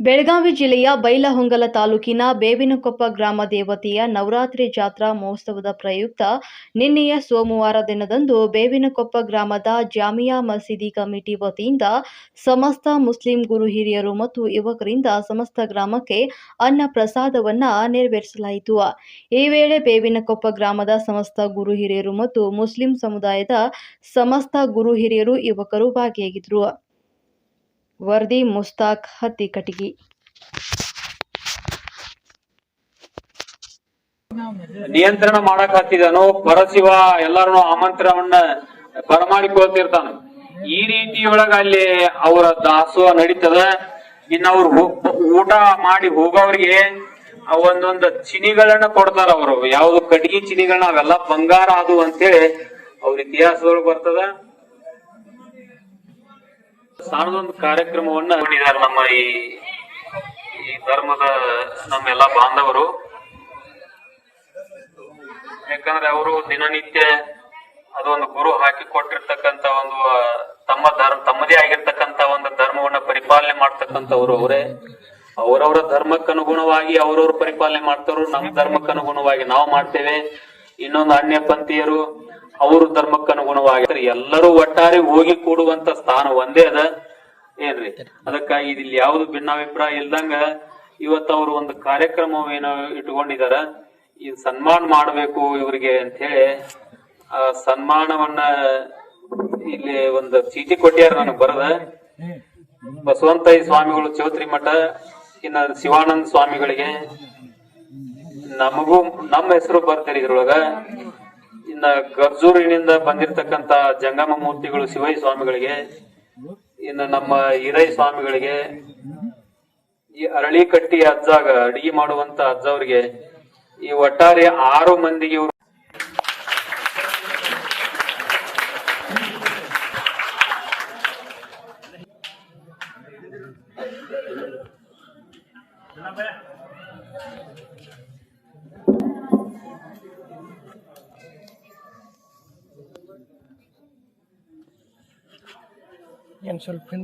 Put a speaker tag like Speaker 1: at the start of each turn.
Speaker 1: ಬೆಳಗಾವಿ ಜಿಲ್ಲೆಯ ಬೈಲಹೊಂಗಲ ತಾಲೂಕಿನ ಬೇವಿನಕೊಪ್ಪ ಗ್ರಾಮ ದೇವತೆಯ ನವರಾತ್ರಿ ಜಾತ್ರಾ ಮಹೋತ್ಸವದ ಪ್ರಯುಕ್ತ ನಿನ್ನೆಯ ಸೋಮವಾರ ದಿನದಂದು ಬೇವಿನಕೊಪ್ಪ ಗ್ರಾಮದ ಜಾಮಿಯಾ ಮಸೀದಿ ಕಮಿಟಿ ವತಿಯಿಂದ ಸಮಸ್ತ ಮುಸ್ಲಿಂ ಗುರು ಹಿರಿಯರು ಮತ್ತು ಯುವಕರಿಂದ ಸಮಸ್ತ ಗ್ರಾಮಕ್ಕೆ ಅನ್ನ ಪ್ರಸಾದವನ್ನು ನೆರವೇರಿಸಲಾಯಿತು. ಈ ವೇಳೆ ಬೇವಿನಕೊಪ್ಪ ಗ್ರಾಮದ ಸಮಸ್ತ ಗುರು ಹಿರಿಯರು ಮತ್ತು ಮುಸ್ಲಿಂ ಸಮುದಾಯದ ಸಮಸ್ತ ಗುರು ಹಿರಿಯರು ಯುವಕರು ಭಾಗಿಯಾಗಿದ್ದರು. ವರದಿ ಮುಸ್ತಾಕ್ ಹತ್ತಿ ಕಟಗಿ
Speaker 2: ನಿಯಂತ್ರಣ ಮಾಡಕ್ ಹತ್ತಿದನು ಪರಶಿವ ಎಲ್ಲರನ್ನು ಆಮಂತ್ರಣವನ್ನ ಬರಮಾಡಿಕೊಳ್ತಿರ್ತಾನ. ಈ ರೀತಿಯೊಳಗ ಅಲ್ಲಿ ಅವರ ದಾಸೋಹ ನಡೀತದ. ಇನ್ನ ಅವ್ರು ಊಟ ಮಾಡಿ ಹೋಗೋರಿಗೆ ಒಂದೊಂದು ಚಿನಿಗಳನ್ನ ಕೊಡ್ತಾರ ಅವರು. ಯಾವ್ದು ಕಟ್ಗಿ ಚಿನಿಗಳನ್ನ ಅವೆಲ್ಲ ಬಂಗಾರ ಅದು ಅಂತೇಳಿ ಅವ್ರ ಇತಿಹಾಸದೊಳಗೆ ಬರ್ತದ. ಸಾಣದೊಂದು ಕಾರ್ಯಕ್ರಮವನ್ನ ನಮ್ಮ ಈ ಈ ಧರ್ಮದ ನಮ್ಮೆಲ್ಲ ಬಾಂಧವರು. ಯಾಕಂದ್ರೆ ಅವರು ದಿನನಿತ್ಯ ಅದೊಂದು ಗುರು ಹಾಕಿ ಕೊಟ್ಟಿರ್ತಕ್ಕಂತ ಒಂದು ತಮ್ಮ ಧರ್ಮ, ತಮ್ಮದೇ ಆಗಿರ್ತಕ್ಕಂತ ಒಂದು ಧರ್ಮವನ್ನ ಪರಿಪಾಲನೆ ಮಾಡ್ತಕ್ಕಂಥವ್ರು ಅವರೇ. ಅವರವರ ಧರ್ಮಕ್ಕನುಗುಣವಾಗಿ ಅವ್ರವ್ರ ಪರಿಪಾಲನೆ ಮಾಡ್ತಾರೋ ನಮ್ಮ ಧರ್ಮಕ್ಕನುಗುಣವಾಗಿ ನಾವು ಮಾಡ್ತೇವೆ. ಇನ್ನೊಂದು ಅನ್ಯ ಪಂಥೀಯರು ಅವ್ರ ಧರ್ಮಕ್ಕೆ ಅನುಗುಣವಾಗಿ ಎಲ್ಲರೂ ಒಟ್ಟಾರೆ ಹೋಗಿ ಕೂಡುವಂತ ಸ್ಥಾನ ಒಂದೇ ಅದ. ಏನ್ರಿ? ಅದಕ್ಕಾಗಿ ಇಲ್ಲಿ ಯಾವ್ದು ಭಿನ್ನಾಭಿಪ್ರಾಯ ಇಲ್ದಂಗ ಇವತ್ತು ಅವರು ಒಂದು ಕಾರ್ಯಕ್ರಮವೇನೋ ಇಟ್ಕೊಂಡಿದಾರ. ಈ ಸನ್ಮಾನ ಮಾಡಬೇಕು ಇವರಿಗೆ ಅಂತ ಹೇಳಿ ಆ ಸನ್ಮಾನವನ್ನ ಇಲ್ಲಿ ಒಂದು ಚೀಟಿ ಕೊಟ್ಟಿಯಾರ ನನಗೆ ಬರದ. ಬಸವಂತಯ್ಯ ಸ್ವಾಮಿಗಳು, ಚೌತ್ರಿ ಮಠ, ಇನ್ನ ಶಿವಾನಂದ ಸ್ವಾಮಿಗಳಿಗೆ. ನಮಗೂ ನಮ್ಮ ಹೆಸರು ಬರ್ತಾರೆ ಇದ್ರೊಳಗ. ಗರ್ಜೂರಿನಿಂದ ಬಂದಿರತಕ್ಕಂತ ಜಂಗಮ ಮೂರ್ತಿಗಳು ಶಿವೈ ಸ್ವಾಮಿಗಳಿಗೆ, ಇನ್ನು ನಮ್ಮ ಹಿರೈ ಸ್ವಾಮಿಗಳಿಗೆ, ಈ ಅರಳಿ ಕಟ್ಟಿ ಅಜ್ಜಾಗ, ಅಡಿಗೆ ಮಾಡುವಂತ ಅಜ್ಜ ಅವ್ರಿಗೆ ಈ ಒಟ್ಟಾರೆ ಆರು ಮಂದಿಗೆ ಇವ್ರು
Speaker 3: एन सेल्फ